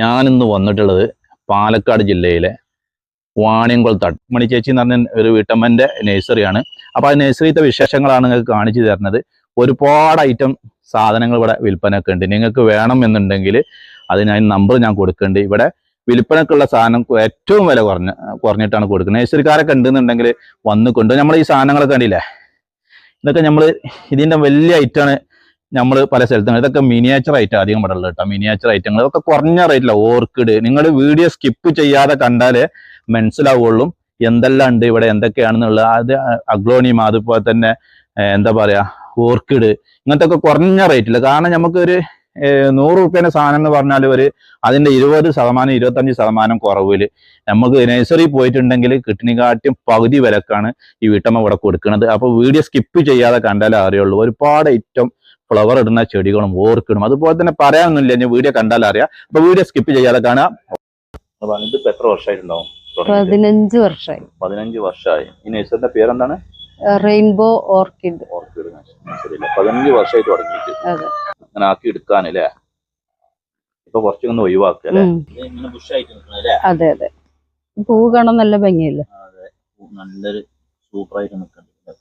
ഞാനിന്ന് വന്നിട്ടുള്ളത് പാലക്കാട് ജില്ലയിലെ വാണിയംകുളത്താണ് മണി ചേച്ചി എന്ന് പറഞ്ഞ ഒരു വീട്ടമ്മന്റെ നഴ്സറിയാണ് അപ്പോൾ ആ നഴ്സറിത്തെ വിശേഷങ്ങളാണ് നിങ്ങൾക്ക് കാണിച്ചു തരുന്നത്. ഒരുപാട് ഐറ്റം സാധനങ്ങൾ ഇവിടെ വിൽപ്പനയൊക്കെ ഉണ്ട്. നിങ്ങൾക്ക് വേണം എന്നുണ്ടെങ്കിൽ അതിന് നമ്പർ ഞാൻ കൊടുക്കുന്നുണ്ട്. ഇവിടെ വിൽപ്പനക്കുള്ള സാധനം ഏറ്റവും വില കുറഞ്ഞ കുറഞ്ഞിട്ടാണ് കൊടുക്കുന്നത്. നഴ്സറിക്കാരൊക്കെ ഉണ്ടെന്നുണ്ടെങ്കിൽ വന്ന് കൊണ്ട് നമ്മൾ ഈ സാധനങ്ങളൊക്കെ കണ്ടില്ലേ? ഇതൊക്കെ നമ്മൾ ഇതിന്റെ വലിയ ഐറ്റാണ് നമ്മൾ പല സ്ഥലത്തും ഇതൊക്കെ മിനിയേച്ചർ ഐറ്റം അധികം ഉള്ളത് കേട്ടോ. മിനിയേച്ചർ ഐറ്റങ്ങൾ ഇതൊക്കെ കുറഞ്ഞ റേറ്റില്ല ഓർക്കിഡ് നിങ്ങൾ വീഡിയോ സ്കിപ്പ് ചെയ്യാതെ കണ്ടാലേ മനസ്സിലാവുള്ളൂ എന്തെല്ലാം ഉണ്ട് ഇവിടെ എന്തൊക്കെയാണെന്നുള്ളത്. അത് അഗ്ലോണിയം അതുപോലെ തന്നെ എന്താ പറയാ ഓർക്കിഡ് ഇങ്ങനത്തെ ഒക്കെ കുറഞ്ഞ റേറ്റില്ല കാരണം നമുക്ക് ഒരു നൂറ് റുപ്യേന്റെ സാധനം എന്ന് പറഞ്ഞാൽ ഒരു അതിന്റെ ഇരുപത് ശതമാനം ഇരുപത്തഞ്ച് ശതമാനം കുറവിൽ നമുക്ക് നഴ്സറി പോയിട്ടുണ്ടെങ്കിൽ കിഡ്നിക്കാട്ടും പകുതി വിലക്കാണ് ഈ വീട്ടമ്മ ഇവിടെ കൊടുക്കുന്നത്. അപ്പൊ വീഡിയോ സ്കിപ്പ് ചെയ്യാതെ കണ്ടാലേ അറിയുള്ളൂ. ഒരുപാട് ഐറ്റം ഫ്ലവർ ഇടുന്ന ചെടികളും ഓർക്കിടും അതുപോലെ തന്നെ പറയാനൊന്നുമില്ല ഞാൻ വീഡിയോ കണ്ടാൽ അറിയാം. അപ്പൊ വീഡിയോ സ്കിപ്പ് ചെയ്യാതെ കാണാം. ഇത് എത്ര വർഷമായിട്ടുണ്ടാവും? പതിനഞ്ച് വർഷമായി. പതിനഞ്ച് വർഷമായി. ഈ നഴ്സറിന്റെ പേരെന്താണ്? റെയിൻബോ ഓർക്കിഡ് ഓർക്കിഡ് പതിനഞ്ച് വർഷമായി തുടങ്ങിയിട്ട്. അതെ. അങ്ങനെ ആക്കി എടുക്കാനല്ലേ ഇപ്പൊ കുറച്ചൊന്ന് ഒഴിവാക്കുക അതെ അതെ. പൂ കാണാൻ നല്ല ഭംഗിയല്ലേ? നല്ലൊരു സൂപ്പറായിട്ട് നിൽക്കുന്നുണ്ട്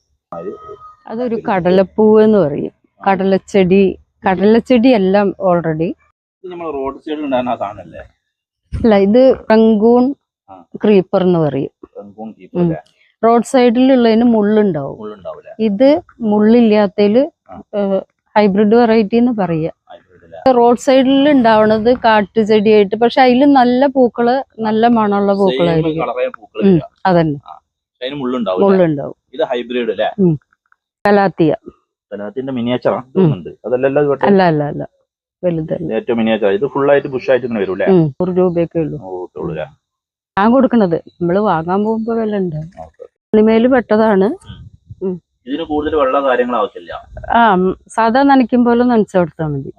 അതൊരു കടലപ്പൂവ് എന്ന് പറയും. കടലച്ചെടി കടലച്ചെടി എല്ലാം ഓൾറെഡി റോഡ് സൈഡിൽ അല്ല ഇത് റങ്കൂൺ ക്രീപ്പർ എന്ന് പറയും. റോഡ് സൈഡിലുള്ളതിന് മുള്ളുണ്ടാവും. ഇത് മുള്ളില്ലാത്തതിൽ. ഹൈബ്രിഡ് വെറൈറ്റി എന്ന് പറയാ? റോഡ് സൈഡിൽ ഉണ്ടാവണത് കാട്ടുചെടിയായിട്ട് പക്ഷെ അതിൽ നല്ല പൂക്കൾ നല്ല മണമുള്ള പൂക്കളായിരിക്കും. അതന്നെ. മുള്ളുണ്ടാവും. ഇത് ഹൈബ്രിഡ് കലാത്തിയ. കലാത്തിന്റെ മിനിയേച്ചറാണ് തോന്നുന്നുണ്ട്. അതല്ലല്ലോ അല്ല അല്ല അല്ല. വലുതല്ല. ഏറ്റവും മിനിയേച്ചർ ഇത് ഫുൾ ആയിട്ട് ബുഷ് ആയിട്ട് ഇങ്ങനെ വരും അല്ലേ ഉം. നൂറ് രൂപയൊക്കെ ഉള്ളൂ. ഞാൻ കൊടുക്കണത്. നമ്മൾ വാങ്ങാൻ പോകുമ്പോ വില ഉണ്ട്. ഉണ്ണിമേൽ പെട്ടതാണ്. ഇതിന് കൂടുതൽ വെള്ള കാര്യങ്ങൾ ആവശ്യമില്ല? ആ സാധാ നനയ്ക്കും പോലെ നനച്ചു കൊടുത്താൽ മതി.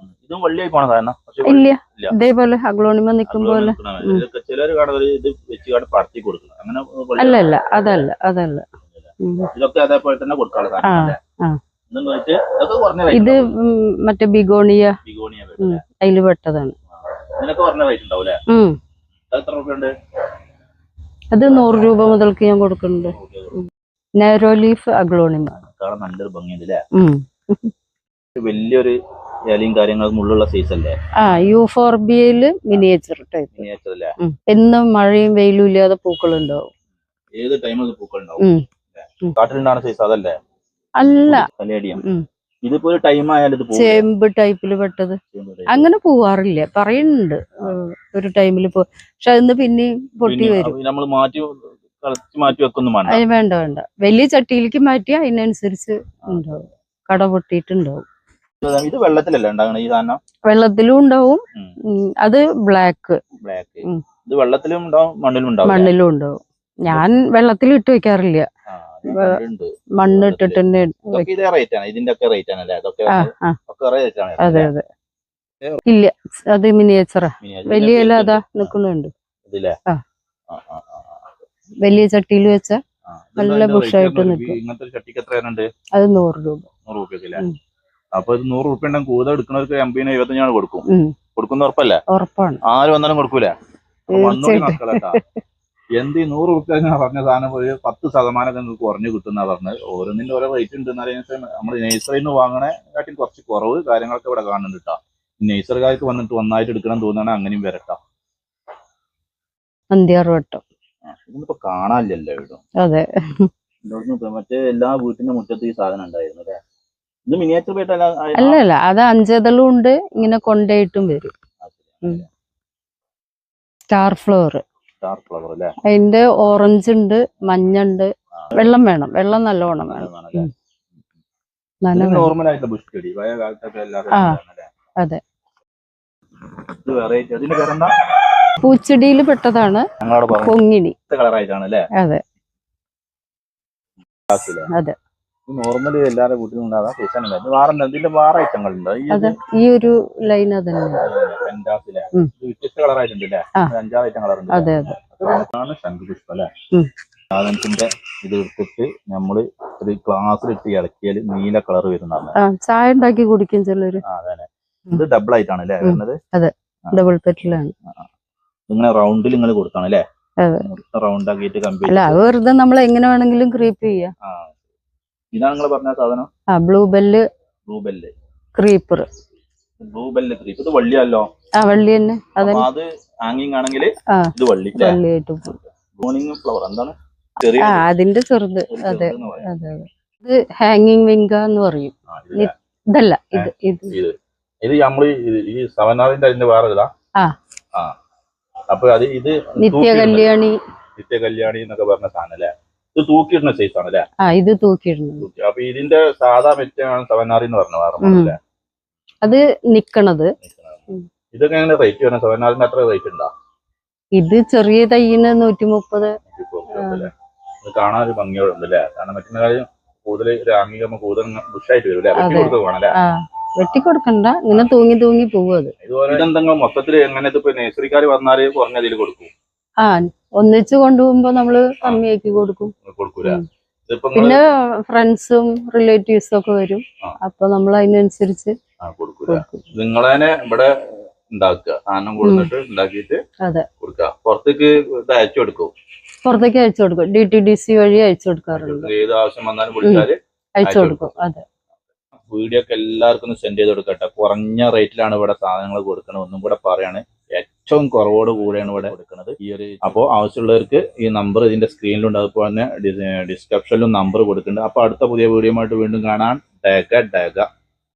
ഇല്ല. ഇതേപോലെ അഗ്ലോണിമ നിൽക്കും പോലെ. ഉം. ചിലർ കടവര് ഇത് വെച്ച് കാട് പടത്തി അങ്ങനെ വള്ളി അല്ല അല്ല അതല്ല അതല്ല. ഇതൊക്കെ അതേപോലെ തന്നെ കൊടുക്കാനുള്ള ആ? ആ ഇത് മറ്റേ ബിഗോണിയ? അതിൽ പെട്ടതാണ്. അത് നൂറ് രൂപ മുതൽക്ക് ഞാൻ കൊടുക്കുന്നുണ്ട്. നെറോ ലീഫ് അഗ്ലോണിമ നല്ലൊരു ഭംഗിയുണ്ട് വലിയൊരു ഇലയും കാര്യങ്ങളും മുള്ളുള്ള സൈസ് അല്ലേ? ആ യൂഫോർബിയയിൽ മിനിയേച്ചർ ടൈപ്പ് മിനിയേച്ചർ അല്ലേ? എന്നും മഴയും വെയിലും ഇല്ലാതെ പൂക്കളുണ്ടാവും ഏത് ടൈമിൽ പൂക്കളുണ്ടാവും. കാട്ടിലുണ്ടാകുന്ന സൈസ് അതല്ലേ? അല്ല. ഇതിപ്പോ ഒരു ടൈം ആയാലും ചേമ്പ് ടൈപ്പിൽ പെട്ടത്. അങ്ങനെ പോവാറില്ല. പറയുന്നുണ്ട് ഒരു ടൈമിൽ പോ. പക്ഷെ അതിന്ന് പിന്നെയും പൊട്ടി വരും. നമ്മൾ മാറ്റി മാറ്റി വെക്കൊന്നും വേണ്ട. വേണ്ട വേണ്ട. വലിയ ചട്ടിയിലേക്ക് മാറ്റി അതിനനുസരിച്ച് ഉണ്ടാവും. കട പൊട്ടിയിട്ടുണ്ടാവും. ഇത് വെള്ളത്തിലല്ല ഉണ്ടാകണ ഈ സാധനം? വെള്ളത്തിലും ഉണ്ടാവും. അത് ബ്ലാക്ക് ബ്ലാക്ക് ഇത് വെള്ളത്തിലും ഉണ്ടാവും മണ്ണിലും ഉണ്ടാവും മണ്ണിലും ഉണ്ടാവും. ഞാൻ വെള്ളത്തിൽ ഇട്ട് വെക്കാറില്ല. ആ, മണ്ണ് ഇട്ടിട്ട് തന്നെ ഇതൊക്കെ ഇതേ റേറ്റ് ആണ്. ഇതിന്റെ ഒക്കെ റേറ്റ് അതൊക്കെ ഒക്കെ റേറ്റ് ആണ്. അതെ അതെ. ഇല്ല അത് മിനിയേച്ചറാ വലിയ ഇല അതാ നിക്കുന്നുണ്ട്. വലിയ ചട്ടിയിൽ വെച്ച നല്ല എന്ന് നിൽക്കും. ഇങ്ങനത്തെ ഒരു ചട്ടിക്ക് എത്രയാണ് അത് നൂറ് രൂപ. നൂറ് രൂപ. അപ്പൊ ഇത് നൂറ് റുപ്യ ഉണ്ടെങ്കിൽ കൂടുതൽ എടുക്കുന്നവർക്ക് എൺപതിന് എഴുപത്തഞ്ചാണ് കൊടുക്കും. കൊടുക്കുന്ന ഉറപ്പല്ലേ? ഉറപ്പാണ്. ആര് വന്നാലും കൊടുക്കൂലേ? മണ്ണൂടി തീർച്ചയായിട്ടും. എന്ത് ഈ നൂറ് റുപ്യ പറഞ്ഞ സാധനം ഒരു പത്ത് ശതമാനം നിങ്ങൾക്ക് കുറഞ്ഞു കിട്ടുന്ന പറഞ്ഞത്. ഓരോന്നിന്റെ ഓരോ റേറ്റ് ഉണ്ട് എന്നറിയാൻ നമ്മൾ നഴ്സറിയിൽ നിന്ന് വാങ്ങണേ കുറച്ച് കുറവ് കാര്യങ്ങളൊക്കെ ഇവിടെ കാണുന്നുണ്ട് കേട്ടോ നഴ്സറിക്കാർക്ക് വന്നിട്ട് ഒന്നായിട്ട് എടുക്കണം തോന്നുകയാണെങ്കിൽ അങ്ങനെയും വരട്ടാ. അന്ത്യാറ് വട്ടം. ഇതൊന്നിപ്പോ കാണാനില്ലല്ലോ ഇവിടെ. അതെ. മറ്റേ എല്ലാ വീട്ടിന്റെ മുറ്റത്ത് ഈ സാധനം ഉണ്ടായിരുന്നു അല്ലേ? ഇത് മിനിയേച്ചർ പോയിട്ടല്ല അല്ല അല്ല അത് അഞ്ചതളും ഉണ്ട്. ഇങ്ങനെ കൊണ്ടേയിട്ടും വരും. സ്റ്റാർ ഫ്ലവർ സ്റ്റാർ ഫ്ലവർ അല്ലേ? അതിന്റെ ഓറഞ്ച് ഉണ്ട് മഞ്ഞ ഉണ്ട്. വെള്ളം വേണം വെള്ളം നല്ലോണം വേണം. ഉം. നോർമൽ ആയിട്ടുള്ള ബുഷ് ചെടി പഴയ കാലത്തൊക്കെ എല്ലാവരും അതെ. പൂച്ചെടിയിൽ പെട്ടതാണ് പൊങ്ങിണി. കളറായിട്ടാണ് അല്ലേ? അതെ. അതെ. നോർമലി എല്ലാവരുടെ വീട്ടിലും ഉണ്ടാകാൻ സീസൺ ഉണ്ടായിരുന്നു വേറെ ഇതിന്റെ വാറ ഐറ്റങ്ങൾ ഉണ്ട് ഈ ഒരു ലൈൻ വ്യത്യസ്ത കളറായിട്ടുണ്ട് അല്ലേ ആ. അഞ്ചാറ് ഐറ്റം കളർ ഉണ്ട് അതെ അതെ. ശംഖുപുഷ്പം അല്ലേ. സാധനത്തിന്റെ ഇത് എടുത്തിട്ട് നമ്മൾ ഒരു ഗ്ലാസ്സിലിട്ട് ഇളക്കിയാൽ നീല കളർ വരുന്നതാണ്. ചായ ഉണ്ടാക്കി കുടിക്കും ചിലര്. അതെ ഇത് ഡബിൾ ആയിട്ടാണ് അല്ലേ. വരുന്നത്? അതെ. ഡബിൾ പെറ്റിലാണ് ഇങ്ങനെ റൗണ്ടിൽ നിങ്ങൾ കൊടുത്താണ് അല്ലേ. റൗണ്ട് ആക്കിയിട്ട് കമ്പി അല്ല വെറുതെ നമ്മൾ എങ്ങനെ വേണമെങ്കിലും ക്രീപ്പ് ചെയ്യാം. ഇതാണ് നിങ്ങൾ പറഞ്ഞ സാധനം? ആ blue bell. Blue bell. Creeper. Blue bell creep. ഇത് വള്ളിയല്ലോ? ആ വള്ളി തന്നെ അത്. ഹാങ്ങിങ് ആണെങ്കിൽ ഇത് വള്ളി വള്ളിയായിട്ട് മോർണിംഗ് ഫ്ലവർ എന്താണ്? ആ അതിന്റെ ചെറുത്. അതെ അതെ ഇത് ഹാങ്ങിങ് വിങ്ക എന്ന് പറയും. ഇതല്ല ഇത് ഇത്. ഇത്. നമ്മൾ ഈ- സവനാഥിന്റെ അതിന്റെ വേറെ ഇതാ അപ്പൊ അത് ഇത് നിത്യ നിത്യകല്യാണി. കല്യാണി നിത്യ കല്യാണി എന്നൊക്കെ പറഞ്ഞ സാധനം അല്ലേ? ഇത് തൂക്കിയിടുന്ന സൈസ് ആണ് അല്ലേ ആ ഇത് തൂക്കിയിടുന്നത്. തൂക്കി. അപ്പൊ ഇതിന്റെ സാധാ മെറ്റാണ് സവനാറി എന്ന് പറഞ്ഞ വേറെ? അത് നിക്കണത്. ഇതൊക്കെ എങ്ങനെ റേറ്റ് വരുന്നത് സവനാറിന്റെ അത്ര റേറ്റ് ഉണ്ടോ? ഇത് ചെറിയ തൈന് നൂറ്റി മുപ്പത് കാണാൻ ഒരു ഭംഗിയോടുണ്ട് അല്ലേ? കാരണം മറ്റുള്ള കാര്യം കൂടുതൽ രാംഗികമ്മ കൂടുതൽ ബുഷായിട്ട് വരും അല്ലേ? വെട്ടിക്കൊടുക്കണ്ട ഇങ്ങനെ തൂങ്ങി തൂങ്ങി പോവും അത്. ഇതെന്തെങ്കിലും മൊത്തത്തിൽ എങ്ങനെ ഇതിപ്പോ നഴ്സറിക്കാർ വന്നാൽ കുറഞ്ഞതിൽ കൊടുക്കും? ആ ഒന്നിച്ച് കൊണ്ടുപോകുമ്പോ നമ്മൾ കമ്മിയാക്കി കൊടുക്കും. പിന്നെ ഫ്രണ്ട്സും റിലേറ്റീവ്സും ഒക്കെ വരും. അപ്പൊ നമ്മൾ അതിനനുസരിച്ച് നിങ്ങളെ ഇവിടെ ഉണ്ടാക്കുക. സാധനം കൊടുത്തിട്ട് ഉണ്ടാക്കിയിട്ട് അതെ. കൊടുക്കുക. പുറത്തേക്ക് ഇത് അയച്ചു കൊടുക്കും. പുറത്തേക്ക് അയച്ചു കൊടുക്കും. ഡി ടി ഡി സി വഴി അയച്ചു കൊടുക്കാറുണ്ട്. ഏത് ആവശ്യം വന്നാലും വിളിച്ചാൽ അയച്ചു കൊടുക്കും. അതെ. വീഡിയോ ഒക്കെ എല്ലാവർക്കും സെൻഡ് ചെയ്ത് കൊടുക്കട്ടെ കുറഞ്ഞ റേറ്റിലാണ് ഇവിടെ സാധനങ്ങൾ കൊടുക്കണത്. ഒന്നും കൂടെ പറയാണ്. ഏറ്റവും കുറവോട് കൂടെയാണ് ഇവിടെ കൊടുക്കുന്നത്. ഈ ഒരു അപ്പോൾ ആവശ്യമുള്ളവർക്ക് ഈ നമ്പർ ഇതിന്റെ സ്ക്രീനിലുണ്ട് അതുപോലെ തന്നെ ഡിസ്ക്രിപ്ഷനിലും നമ്പർ കൊടുക്കുന്നുണ്ട്. അപ്പോൾ അടുത്ത പുതിയ വീഡിയോ വീണ്ടും കാണാൻ ഡേക ഡേക